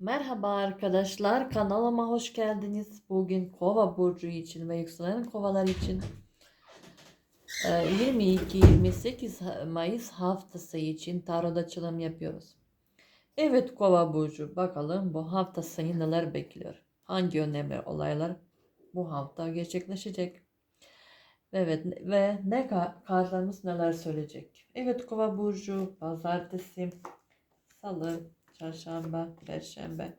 Merhaba arkadaşlar, kanalıma hoş geldiniz. Bugün Kova burcu için ve yükselen kovalar için e, 22-28 Mayıs haftası için tarot açılım yapıyoruz. Evet Kova burcu, bakalım bu hafta seni neler bekliyor? Hangi önemli olaylar bu hafta gerçekleşecek? Evet ve ne ka- kartlarımız neler söyleyecek? Evet Kova burcu, pazartesi, salı, çarşamba, perşembe,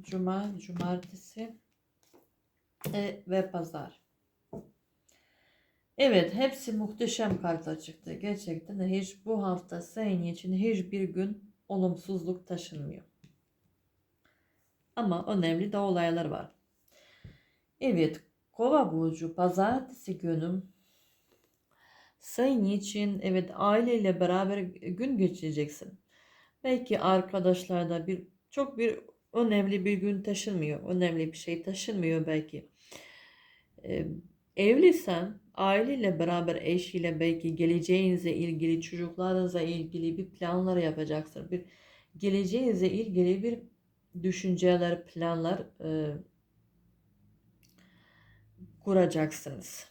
cuma, cumartesi e, ve pazar. Evet, hepsi muhteşem kartlar çıktı. Gerçekten hiç bu hafta senin için hiçbir gün olumsuzluk taşınmıyor. Ama önemli de olaylar var. Evet, Kova burcu pazartesi günüm senin için evet aileyle beraber gün geçireceksin. Belki arkadaşlarda bir çok bir önemli bir gün taşınmıyor. Önemli bir şey taşınmıyor belki. Ee, evliysen aileyle beraber eşiyle belki geleceğinize ilgili çocuklarınızla ilgili bir planlar yapacaksın. Bir geleceğinize ilgili bir düşünceler, planlar e, kuracaksınız.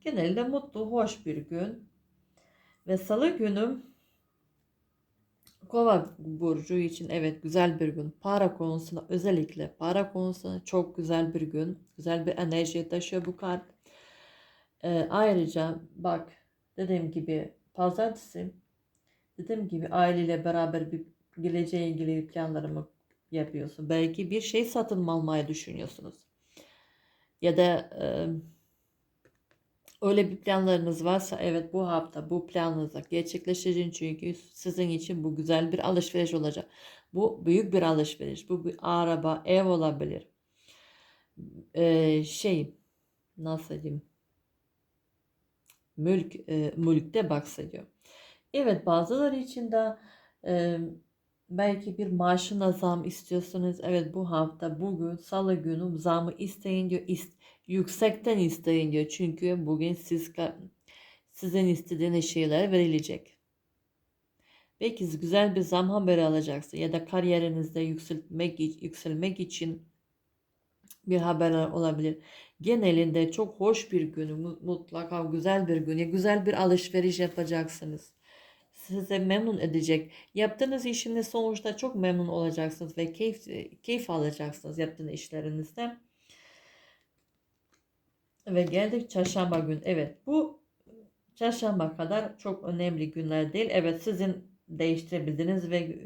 Genelde mutlu, hoş bir gün. Ve salı günü Kova burcu için evet güzel bir gün. Para konusunda özellikle para konusunda çok güzel bir gün. Güzel bir enerji taşıyor bu kart. Ee, ayrıca bak dediğim gibi pazartesi dediğim gibi aileyle beraber bir geleceğe ilgili planlarımı yapıyorsun. Belki bir şey satın almayı düşünüyorsunuz. Ya da e, Öyle bir planlarınız varsa evet bu hafta bu planınızı gerçekleştirin çünkü sizin için bu güzel bir alışveriş olacak. Bu büyük bir alışveriş. Bu bir araba, ev olabilir. Ee, şey nasıl diyeyim? Mülk, e, mülkte bahsediyor. Evet bazıları için de e, belki bir maaşına zam istiyorsunuz. Evet bu hafta bugün salı günü zamı isteyin diyor. İst, yüksekten isteyin diyor. Çünkü bugün siz sizin istediğiniz şeyler verilecek. Belki güzel bir zam haberi alacaksın ya da kariyerinizde yükselmek, yükselmek için bir haberler olabilir. Genelinde çok hoş bir gün, mutlaka güzel bir gün, güzel bir alışveriş yapacaksınız. Size memnun edecek. Yaptığınız işinde sonuçta çok memnun olacaksınız ve keyif, keyif alacaksınız yaptığınız işlerinizde. Ve geldik çarşamba gün. Evet bu çarşamba kadar çok önemli günler değil. Evet sizin değiştirebildiğiniz ve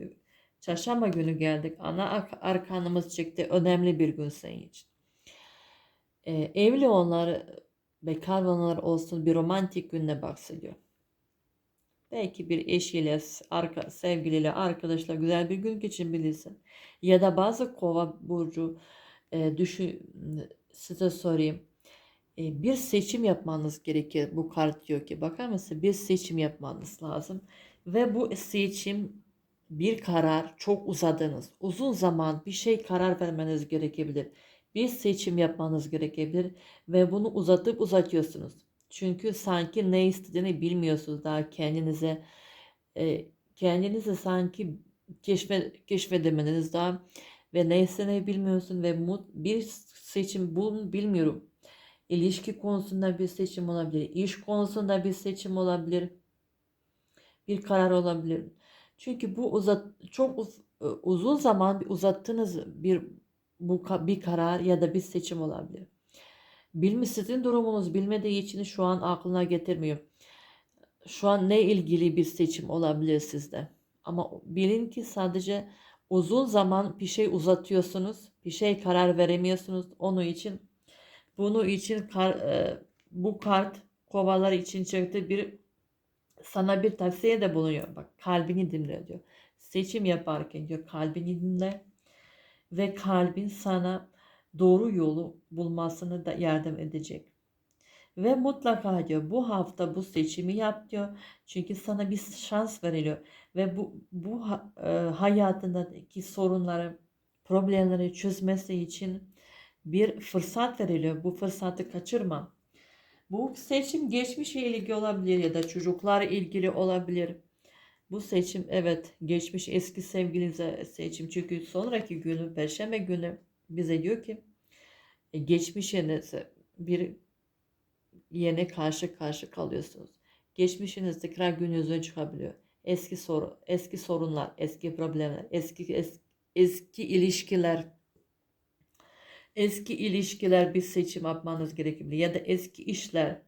çarşamba günü geldik. Ana arkanımız çıktı. Önemli bir gün senin için. Ee, evli onlar, bekar olsun bir romantik günle bahsediyor. Belki bir eşiyle, arka, sevgiliyle, arkadaşla güzel bir gün geçirebilirsin. Ya da bazı kova burcu e, düşün, size sorayım bir seçim yapmanız gerekir. Bu kart diyor ki bakar mısın bir seçim yapmanız lazım. Ve bu seçim bir karar çok uzadınız. Uzun zaman bir şey karar vermeniz gerekebilir. Bir seçim yapmanız gerekebilir ve bunu uzatıp uzatıyorsunuz. Çünkü sanki ne istediğini bilmiyorsunuz daha kendinize e, kendinizi sanki keşfe, keşfedemeniz daha ve ne bilmiyorsun ve mut, bir seçim bul bilmiyorum İlişki konusunda bir seçim olabilir. İş konusunda bir seçim olabilir. Bir karar olabilir. Çünkü bu uzat çok uz, e, uzun zaman bir uzattığınız bir bu bir karar ya da bir seçim olabilir. Bilmi sizin durumunuz bilmediği için şu an aklına getirmiyor. Şu an ne ilgili bir seçim olabilir sizde. Ama bilin ki sadece uzun zaman bir şey uzatıyorsunuz. Bir şey karar veremiyorsunuz. Onun için bunu için kar, e, bu kart kovalar için çıktı bir sana bir tavsiye de bulunuyor. Bak kalbini dinle diyor. Seçim yaparken diyor kalbini dinle ve kalbin sana doğru yolu bulmasını da yardım edecek. Ve mutlaka diyor bu hafta bu seçimi yap diyor. Çünkü sana bir şans veriliyor. Ve bu, bu e, hayatındaki sorunları, problemleri çözmesi için bir fırsat veriliyor. Bu fırsatı kaçırma. Bu seçim geçmişe ilgili olabilir ya da çocuklar ilgili olabilir. Bu seçim evet geçmiş eski sevgilinize seçim. Çünkü sonraki günü Perşembe günü bize diyor ki e, geçmişinize bir yene karşı karşı kalıyorsunuz. Geçmişiniz tekrar gün yüzüne çıkabiliyor. Eski soru, eski sorunlar, eski problemler, eski es- eski ilişkiler eski ilişkiler bir seçim yapmanız gerekebilir ya da eski işler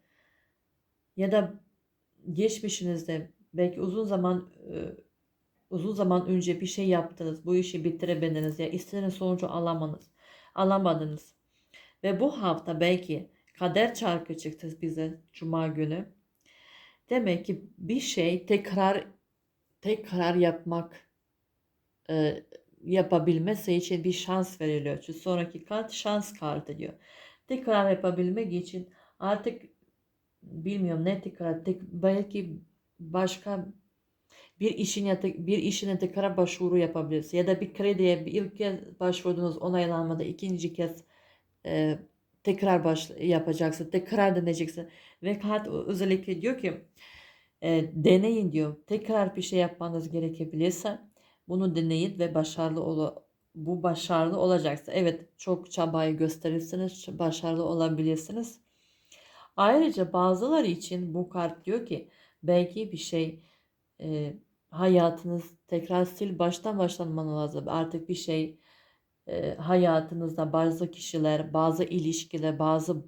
ya da geçmişinizde belki uzun zaman e, uzun zaman önce bir şey yaptınız bu işi bitiremediniz ya istediğiniz sonucu alamadınız alamadınız ve bu hafta belki kader çarkı çıktı bize cuma günü demek ki bir şey tekrar tekrar yapmak e, yapabilmesi için bir şans veriliyor. Çünkü sonraki kart şans kartı diyor. Tekrar yapabilmek için artık bilmiyorum ne tekrar tek, belki başka bir işin bir işine tekrar başvuru yapabilirsiniz ya da bir krediye bir ilk kez başvurdunuz onaylanmadı ikinci kez e, tekrar baş yapacaksın tekrar deneyeceksin. Ve kart özellikle diyor ki e, deneyin diyor. Tekrar bir şey yapmanız gerekebilirse bunu deneyin ve başarılı ol bu başarılı olacaksın. Evet çok çabayı gösterirsiniz başarılı olabilirsiniz. Ayrıca bazıları için bu kart diyor ki belki bir şey e, hayatınız tekrar sil baştan başlanmanız lazım. Artık bir şey e, hayatınızda bazı kişiler, bazı ilişkiler, bazı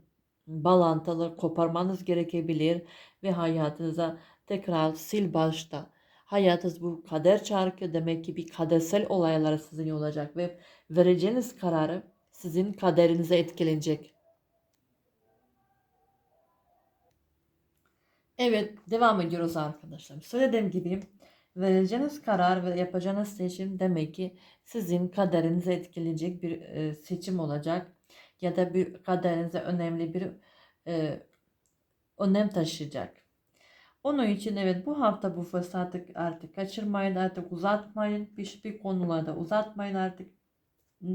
bağlantıları koparmanız gerekebilir ve hayatınıza tekrar sil başta. Hayatınız bu kader çarkı demek ki bir kadersel olaylar sizin olacak ve vereceğiniz kararı sizin kaderinize etkilenecek. Evet, devam ediyoruz arkadaşlar. Söylediğim gibi vereceğiniz karar ve yapacağınız seçim demek ki sizin kaderinizi etkileyecek bir e, seçim olacak ya da bir kaderinize önemli bir e, önem taşıyacak. Onun için evet bu hafta bu fırsatı artık kaçırmayın, artık uzatmayın. Bir, bir konularda uzatmayın artık.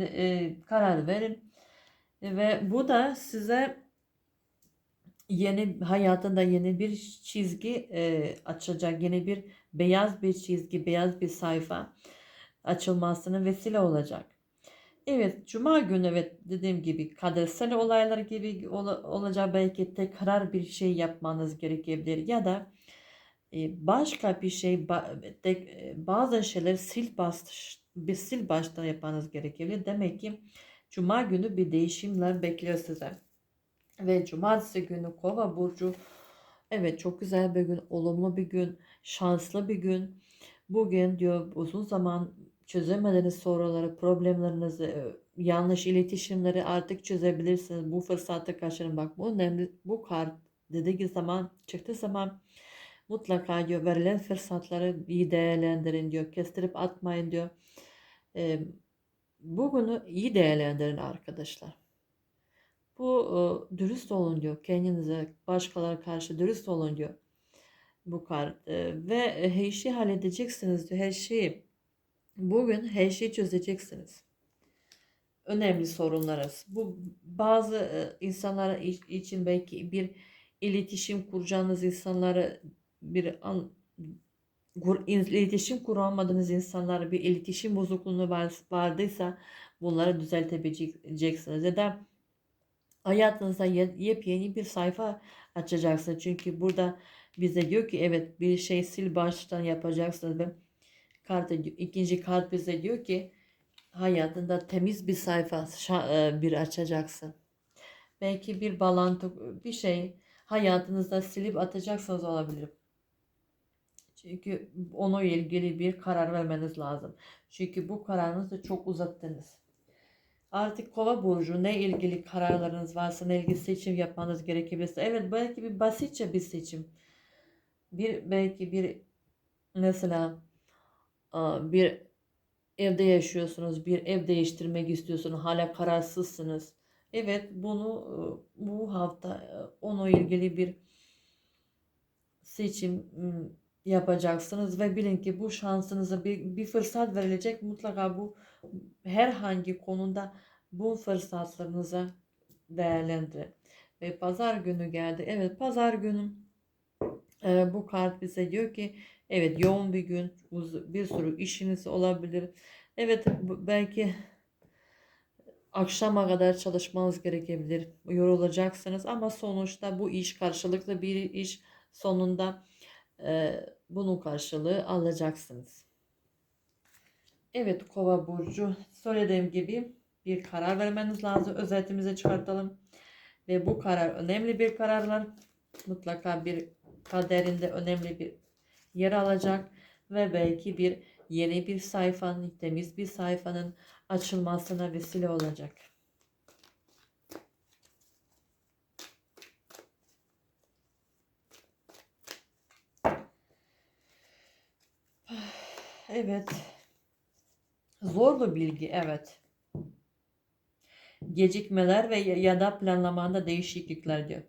E, karar verin. Ve bu da size yeni hayatında yeni bir çizgi e, açacak. Yeni bir beyaz bir çizgi, beyaz bir sayfa açılmasına vesile olacak. Evet, Cuma günü evet dediğim gibi kadersel olaylar gibi ol, olacak. Belki tekrar bir şey yapmanız gerekebilir ya da e, başka bir şey ba, tek, e, bazı şeyler sil baş, bir sil baştan yapmanız gerekebilir. Demek ki Cuma günü bir değişimler bekliyor size ve cumartesi günü kova burcu. Evet çok güzel bir gün olumlu bir gün şanslı bir gün. Bugün diyor uzun zaman çözemediğiniz soruları problemlerinizi e, yanlış iletişimleri artık çözebilirsiniz. Bu fırsatı kaçırın. Bak bu önemli bu kart dediği zaman çıktığı zaman mutlaka diyor verilen fırsatları iyi değerlendirin diyor. Kestirip atmayın diyor. E, bugünü iyi değerlendirin arkadaşlar bu e, dürüst olun diyor. Kendinize, başkalarına karşı dürüst olun diyor. Bu kart. E, ve her şeyi halledeceksiniz diyor. Her şeyi. Bugün her şeyi çözeceksiniz. Önemli sorunlarız. Bu bazı e, insanlar için belki bir iletişim kuracağınız insanları bir an, iletişim kuramadığınız insanlar bir iletişim bozukluğunu vardıysa bunları düzeltebileceksiniz. Ya da hayatınızda yepyeni bir sayfa açacaksınız. Çünkü burada bize diyor ki evet bir şey sil baştan yapacaksınız ve kart ikinci kart bize diyor ki hayatında temiz bir sayfa e, bir açacaksın. Belki bir bağlantı bir şey hayatınızda silip atacaksınız olabilir. Çünkü onunla ilgili bir karar vermeniz lazım. Çünkü bu kararınızı çok uzattınız. Artık kova burcu ne ilgili kararlarınız varsa ne ilgili seçim yapmanız gerekebilirse. Evet belki bir basitçe bir seçim. Bir belki bir mesela bir evde yaşıyorsunuz, bir ev değiştirmek istiyorsunuz, hala kararsızsınız. Evet bunu bu hafta onunla ilgili bir seçim yapacaksınız ve bilin ki bu şansınıza bir, bir fırsat verilecek. Mutlaka bu herhangi konuda bu fırsatlarınızı değerlendirin. Ve pazar günü geldi. Evet pazar günü e, bu kart bize diyor ki Evet yoğun bir gün, bir sürü işiniz olabilir. Evet belki akşama kadar çalışmanız gerekebilir. Yorulacaksınız ama sonuçta bu iş karşılıklı bir iş. Sonunda e, bunun karşılığı alacaksınız. Evet Kova burcu söylediğim gibi bir karar vermeniz lazım. Özetimize çıkartalım. Ve bu karar önemli bir kararlar. Mutlaka bir kaderinde önemli bir yer alacak ve belki bir yeni bir sayfanın, temiz bir sayfanın açılmasına vesile olacak. Evet. Zor bir bilgi, evet. Gecikmeler ve ya da planlamanda değişiklikler diyor.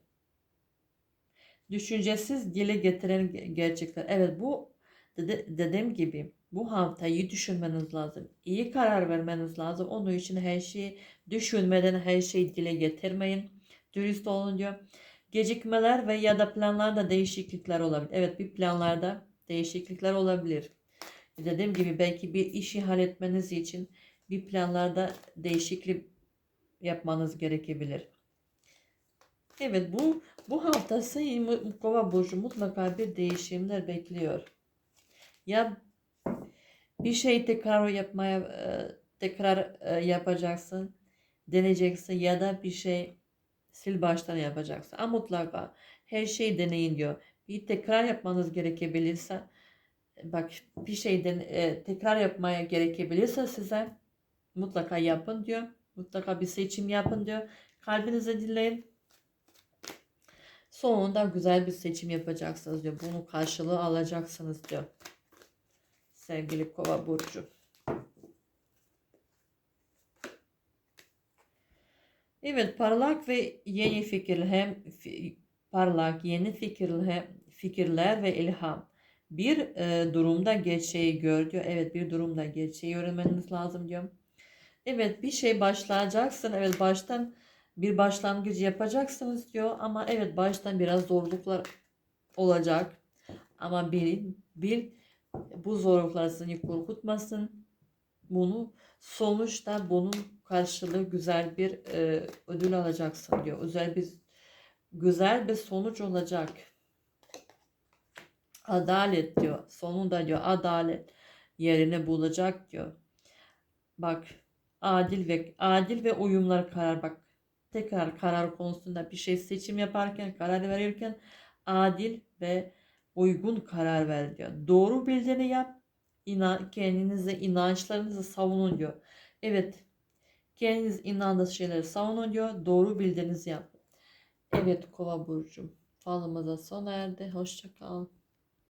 Düşüncesiz dile getiren ge- gerçekler. Evet bu dede- dediğim gibi bu hafta iyi düşünmeniz lazım. İyi karar vermeniz lazım. Onun için her şeyi düşünmeden her şeyi dile getirmeyin. Dürüst olun diyor. Gecikmeler ve ya da planlarda değişiklikler olabilir. Evet bir planlarda değişiklikler olabilir. Dediğim gibi belki bir işi halletmeniz için bir planlarda değişiklik yapmanız gerekebilir. Evet bu bu hafta sayı mu- kova burcu mutlaka bir değişimler bekliyor. Ya bir şey tekrar yapmaya e, tekrar e, yapacaksın, deneyeceksin ya da bir şey sil baştan yapacaksın. Ama mutlaka her şeyi deneyin diyor. Bir tekrar yapmanız gerekebilirse bak bir şeyden e, tekrar yapmaya gerekebilirse size mutlaka yapın diyor. Mutlaka bir seçim yapın diyor. Kalbinize dinleyin. Sonunda güzel bir seçim yapacaksınız diyor. Bunun karşılığı alacaksınız diyor. Sevgili Kova burcu. Evet, parlak ve yeni fikirler hem parlak yeni fikirler fikirler ve ilham. Bir e, durumda gerçeği gör diyor. Evet, bir durumda gerçeği öğrenmeniz lazım diyor. Evet, bir şey başlayacaksın. Evet, baştan bir başlangıç yapacaksınız diyor. Ama evet, baştan biraz zorluklar olacak. Ama bilin, bil bu zorluklar seni korkutmasın. Bunu sonuçta bunun karşılığı güzel bir e, ödül alacaksın diyor. Güzel bir güzel bir sonuç olacak. Adalet diyor. Sonunda diyor adalet yerini bulacak diyor. Bak adil ve adil ve uyumlar karar bak. Tekrar karar konusunda bir şey seçim yaparken, karar verirken adil ve uygun karar ver diyor. Doğru bildiğini yap. İnan, kendinize inançlarınızı savunun diyor. Evet. Kendiniz inandığınız şeyleri savunun diyor. Doğru bildiğinizi yap. Evet Kova burcu. Falımıza sona erdi. Hoşça kal.